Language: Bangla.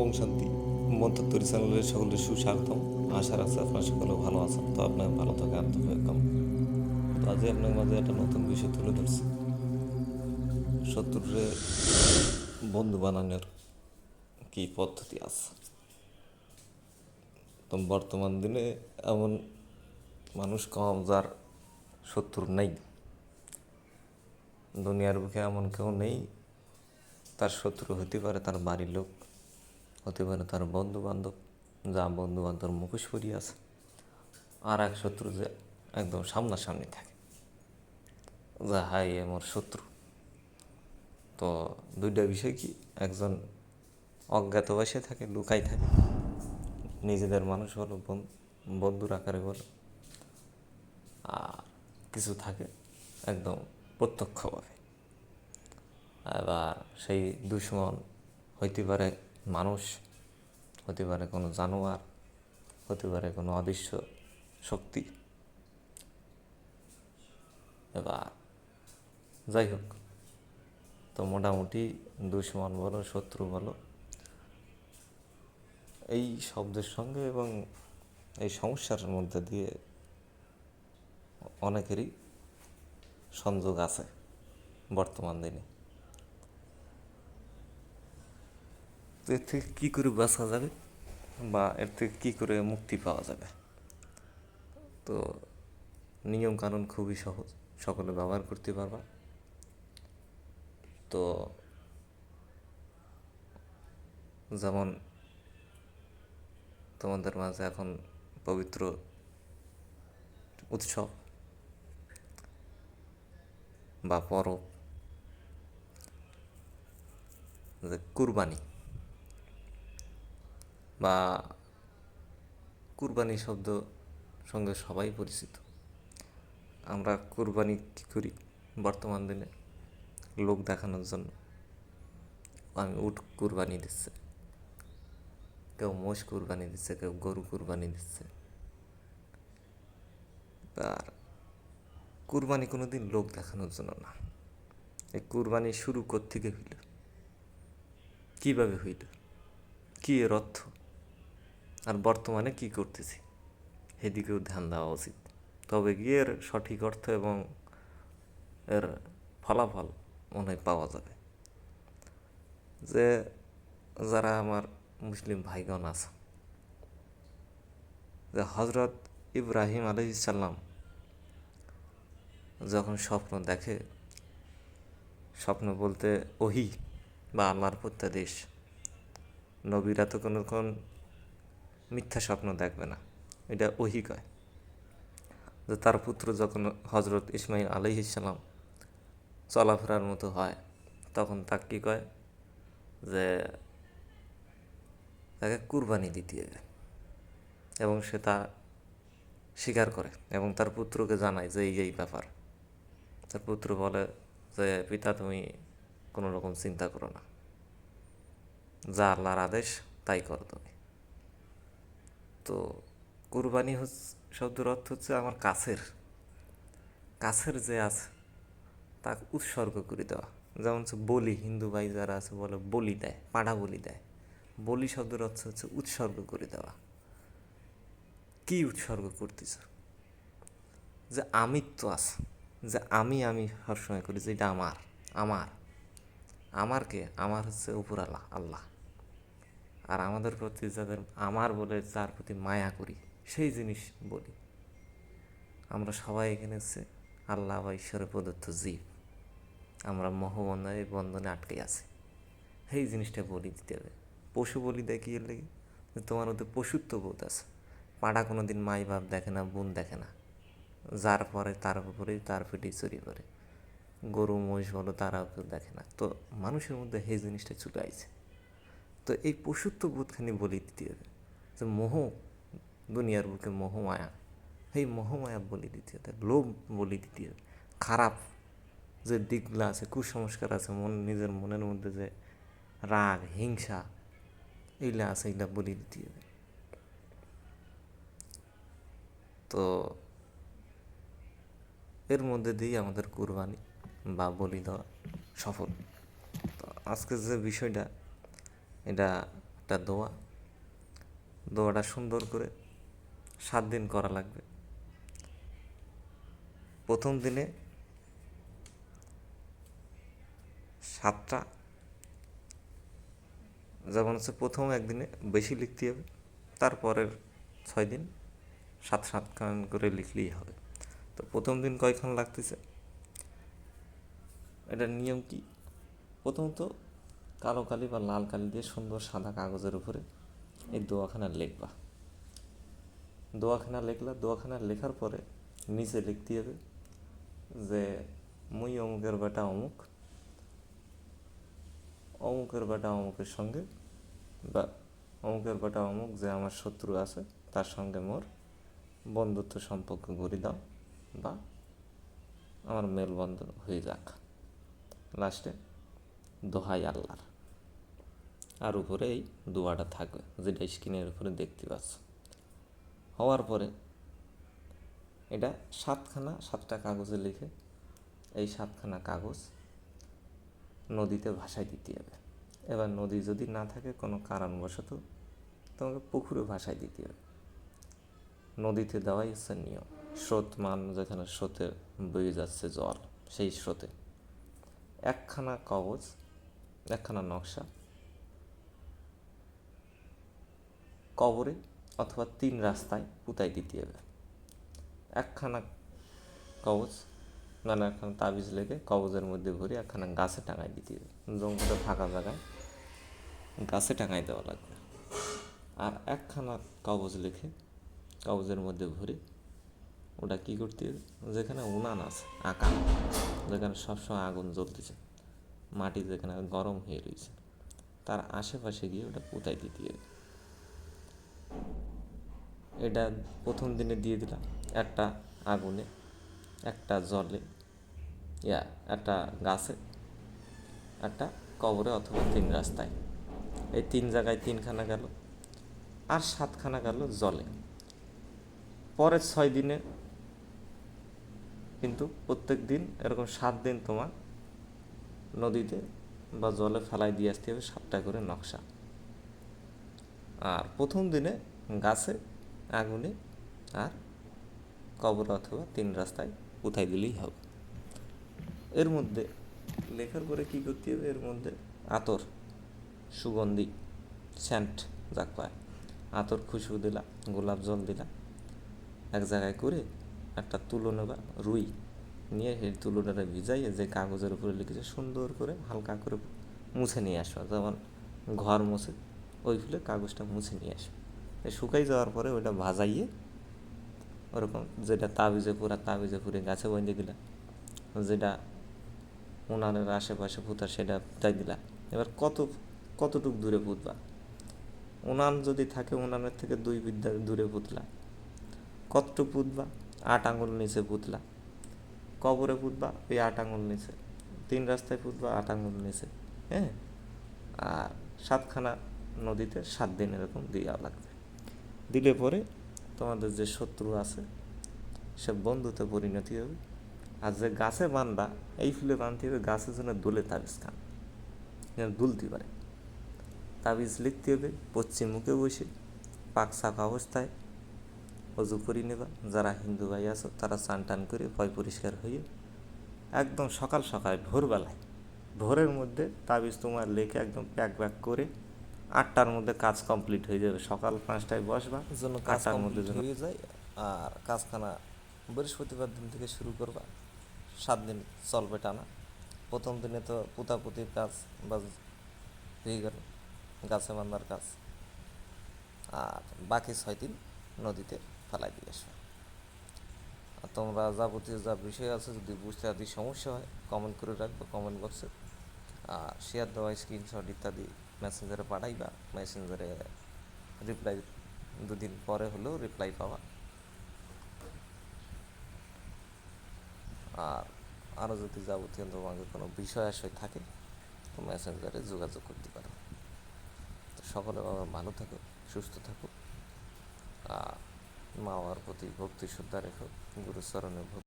ওম শান্তি। মন্তত্তরি চ্যানেলের সকলের সুস্বাগতম। আশা রাখছি আপনার সকলে ভালো আছেন। তো আপনার ভালো থাকে আর তো কম তো আজ আপনার মাঝে একটা নতুন বিষয় তুলে ধরছি। শত্রুরে বন্ধু বানানোর কি পদ্ধতি আছে? তো বর্তমান দিনে এমন মানুষ কম যার শত্রু নেই। দুনিয়ার বুকে এমন কেউ নেই, তার শত্রু হতে পারে তার বাড়ির লোক। হতে পারে তার বন্ধু বান্ধব যা বন্ধু বান্ধব মুখোশ পরিয়ে আছে, আর এক শত্রু যে একদম সামনাসামনি থাকে। যা হাই আমার শত্রু। তো দুইটা বিষয় কি? একজন অজ্ঞাতবাসে থাকে লুকাই থাকে। নিজেদের মানুষ হলো বন- বন্ধুর আকারে বলো। আর কিছু থাকে একদম প্রত্যক্ষভাবে। এবার সেই দুশ্মন হইতে পারে মানুষ, হতে পারে কোনো জানোয়ার, হতে পারে কোনো অদৃশ্য শক্তি। এবার, যাই হোক, তো মোটামুটি দুশ্মন বলো, শত্রু বলো, এই শব্দের সঙ্গে এবং এই সমস্যার মধ্যে দিয়ে অনেকেরই সংযোগ আছে বর্তমান দিনে। এর থেকে কী করে বাঁচা যাবে? বা এর থেকে কী করে মুক্তি পাওয়া যাবে? তো নিয়ম কানুন খুবই সহজ। সকলে ব্যবহার করতে পারবা। তো যেমন তোমাদের মাঝে এখন পবিত্র উৎসব বা পরব, যে কুরবানি। বা কুরবানি শব্দ সঙ্গে সবাই পরিচিত। আমরা কুরবানি কী করি বর্তমান দিনে? লোক দেখানোর জন্য। আমি উট কুরবানি দিচ্ছে। কেউ মোষ কুরবানি দিচ্ছে, কেউ গরু কুরবানি দিচ্ছে। আর কুরবানি কোনো দিন লোক দেখানোর জন্য না। এই কুরবানি শুরু থেকে হইল? কীভাবে হইল? কী এর অর্থ? আর বর্তমানে কি করতেছি? সেদিকেও ধ্যান দেওয়া উচিত। তবে গিয়ে এর সঠিক অর্থ এবং এর ফলাফল মনে পাওয়া যাবে। যে যারা আমার মুসলিম ভাইগণ আছে, যে হজরত ইব্রাহিম আলহিসাল্লাম যখন স্বপ্ন দেখে, স্বপ্ন বলতে ওহি বা আল্লাহর প্রত্যাদেশ, নবীরা তো কোনো কোন মিথ্যা স্বপ্ন দেখবে না। এটা ওহি কয় যে তার পুত্র যখন হজরত ইসমাইল আলহিসাল্লাম চলাফেরার মতো হয়, তখন তাকে কী কয়? যে তাকে কুরবানি দিতে হবে এবং সে তা স্বীকার করে এবং তার পুত্রকে জানায় যে এই এই ব্যাপার। তার পুত্র বলে যে, পিতা, তুমি কোনো রকম চিন্তা করো না। যা আল্লাহর আদেশ, তাই করো তুমি। তো কুরবানি হচ্ছে শব্দের অর্থ হচ্ছে আমার কাছের কাছের যে আছে, তাকে উৎসর্গ করে দেওয়া। যেমন হচ্ছে বলি, হিন্দু ভাই যারা আছে বলে বলি দেয়, পাড়া বলি দেয়। বলি শব্দের অর্থ হচ্ছে উৎসর্গ করে দেওয়া। কি উৎসর্গ করতেছ? যে আমিত্ব আছে, যে আমি আমি সবসময় করি যে এটা আমার আমার। আমার কে আমার হচ্ছে উপর উপরালা, আল্লাহ। আর আমাদের প্রতি যাদের আমার বলে যার প্রতি মায়া করি, সেই জিনিস বলি। আমরা সবাই এখানে হচ্ছে আল্লাহ বা ঈশ্বরের প্রদত্ত জীব। আমরা মোহবন্ধনে, বন্ধনে আটকে আছি। সেই জিনিসটা বলি দিতে হবে। পশু বলি দেয় কি লেগে তোমার মধ্যে পশুত্ব বোধ আছে। পাড়া কোনো দিন মাই বাপ দেখে না, বোন দেখে না। যার পরে তার উপরেই তার পেটেই চড়িয়ে পড়ে। গরু, মহিষ বলো কেউ দেখে না। তো মানুষের মধ্যে সেই জিনিসটা চলে আইছে। তো এই পশুত্ব বোধখানি বলি দিতে হবে। যে মোহ, দুনিয়ার বুকে মোহমায়া এই মোহমায়া বলি দিতে হবে, লোভ বলি দিতে হবে। খারাপ যে দিকগুলো আছে, কুসংস্কার আছে, মন, নিজের মনের মধ্যে যে রাগ, হিংসা, এইগুলা আছে এগুলা বলি দিতে হবে। তো এর মধ্যে দিয়েই আমাদের কুরবানি বা বলি দেওয়া সফল। তো আজকের যে বিষয়টা এটা একটা দোয়া। দোয়াটা সুন্দর করে সাত দিন করা লাগবে। প্রথম দিনে সাতটা যেমন হচ্ছে প্রথম একদিনে বেশি লিখতে হবে, তারপরের ছয় দিন সাত সাত খান করে লিখলেই হবে। তো প্রথম দিন কয়খান লাগতেছে? এটার নিয়ম কি? প্রথমত কালো কালি বা লাল কালি দিয়ে সুন্দর সাদা কাগজের উপরে এই দোয়াখানা লিখবা। দোয়াখানা লিখলা, দোয়াখানা লেখার পরে নিচে লিখতে হবে যে, মুই অমুকের বেটা অমুক, অমুকের বেটা অমুকের সঙ্গে বা অমুকের বেটা অমুক যে আমার শত্রু আছে, তার সঙ্গে মোর বন্ধুত্ব সম্পর্ক গড়ি দাও বা আমার মেলবন্ধন হয়ে যাক। লাস্টে, দোহাই আল্লাহর। আর উপরে এই দোয়াটা থাকবে, যেটা স্ক্রিনের উপরে দেখতে পাচ্ছ। হওয়ার পরে এটা সাতখানা, সাতটা কাগজে লিখে এই সাতখানা কাগজ নদীতে ভাসায় দিতে হবে। এবার নদী যদি না থাকে, কোনো কারণবশত তোমাকে পুকুরে ভাসায় দিতে হবে। নদীতে দেওয়াই হচ্ছে নিয়ম। স্রোত মান যেখানে স্রোতে বয়ে যাচ্ছে জল, সেই স্রোতে। একখানা কাগজ একখানা নকশা কবরে অথবা তিন রাস্তায় পুতাই দিতে হবে। একখানা কবজ মানে একখানা তাবিজ লেগে কবজের মধ্যে ভরে একখানা গাছে টাঙাই দিতে হবে। জঙ্গলে ফাঁকা জায়গায় গাছে টাঙাই দেওয়া লাগবে। আর একখানা কাগজ লেখে কাগজের মধ্যে ভরে ওটা কী করতে হবে? যেখানে উনান আছে আঁকা যেখানে সবসময় আগুন জ্বলতেছে, মাটি যেখানে গরম হয়ে রয়েছে, তার আশেপাশে গিয়ে ওটা পুতাই দিতে হবে। এটা প্রথম দিনে দিয়ে দিলাম। একটা আগুনে, একটা জলে, ইয়া, একটা গাছে, একটা কবরে অথবা তিন রাস্তায়। এই তিন জায়গায় তিনখানা গেল আর সাতখানা গেল জলে। পরের ছয় দিনে কিন্তু প্রত্যেক দিন এরকম সাত দিন তোমার নদীতে বা জলে ফেলাই দিয়ে আসতে হবে সাতটা করে নকশা। আর প্রথম দিনে গাছে আগুনে আর কবর অথবা তিন রাস্তায় উঠাই দিলেই হবে। এর মধ্যে লেখার পরে কী করতে হবে? এর মধ্যে আতর, সুগন্ধি, স্যান্ট যাক পায়। আতর খুশবু দিলা, গোলাপ জল দিলা। এক জায়গায় করে একটা তুলো নেবা রুই নিয়ে সেই তুলোটারে ভিজাইয়ে যে কাগজের উপরে লিখেছে, সুন্দর করে হালকা করে মুছে নিয়ে আসবা। যেমন ঘর মুছে, ওই ফুলে কাগজটা মুছে নিয়ে আসবে। শুকাই যাওয়ার পরে ওইটা ভাজাইয়ে ওরকম যেটা তাবিজে পুরা তাবিজে পুরে গাছে বন্ধে দিলা, যেটা উনানের আশেপাশে পুঁতা সেটা পুঁতাই দিলা। এবার কত, কতটুক দূরে পুঁতবা? উনান যদি থাকে উনানের থেকে দুই বিদ্যা দূরে পুতলা। কতটুক পুঁতবা? আট আঙুল নিচে পুতলা। কবরে পুঁতবা? ওই আট আঙুল নিচে। তিন রাস্তায় পুঁতবা, আট আঙুল নিচে। হ্যাঁ? আর সাতখানা নদীতে সাত দিন এরকম দেওয়া লাগবে। দিলে পরে তোমাদের যে শত্রু আছে, সে বন্ধুতে পরিণতি হবে। আর যে গাছে বান্ধা এই ফুলে বাঁধতে হবে, গাছের জন্য দোলে তাবিজ খান যেন দুলতে পারে। তাবিজ লিখতে হবে, পশ্চিম মুখে বসে, পাক সাক অবস্থায়। অজু করে নেবা। যারা হিন্দু ভাই আছো, তারা চান টান করে ভয় পরিষ্কার হয়ে একদম সকাল সকাল ভোরবেলায়, ভোরের মধ্যে তাবিজ তোমার লেখে একদম প্যাক ব্যাক করে আটটার মধ্যে কাজ কমপ্লিট হয়ে যাবে। সকাল পাঁচটায় বসবা জন্য আটটার মধ্যে হয়ে যায় আর কাজখানা বৃহস্পতিবার দিন থেকে শুরু করবা। সাত দিন চলবে টানা। প্রথম দিনে তো পুতাপুতির কাজ বা হয়ে গেল গাছে বান্ধার কাজ। আর বাকি ছয় দিন নদীতে ফেলাই দিয়ে আসবে। আর তোমরা যাবতীয় যা বিষয় আছে যদি বুঝতে আদি সমস্যা হয় কমেন্ট করে রাখবে কমেন্ট বক্সে আর শেয়ার দেওয়া স্ক্রিনশট ইত্যাদি মেসেঞ্জারে পাঠাইবা মেসেঞ্জারে রিপ্লাই দুদিন পরে হলেও রিপ্লাই পাওয়া আর আরও যদি যাবতীয় তোমাকে কোনো বিষয় আশয় থাকে, তো মেসেঞ্জারে যোগাযোগ করতে পারো। তো সকলে বাবা ভালো থাকো, সুস্থ থাকো। মা বাবার প্রতি ভক্তি, শ্রদ্ধা রেখো গুরুচরণে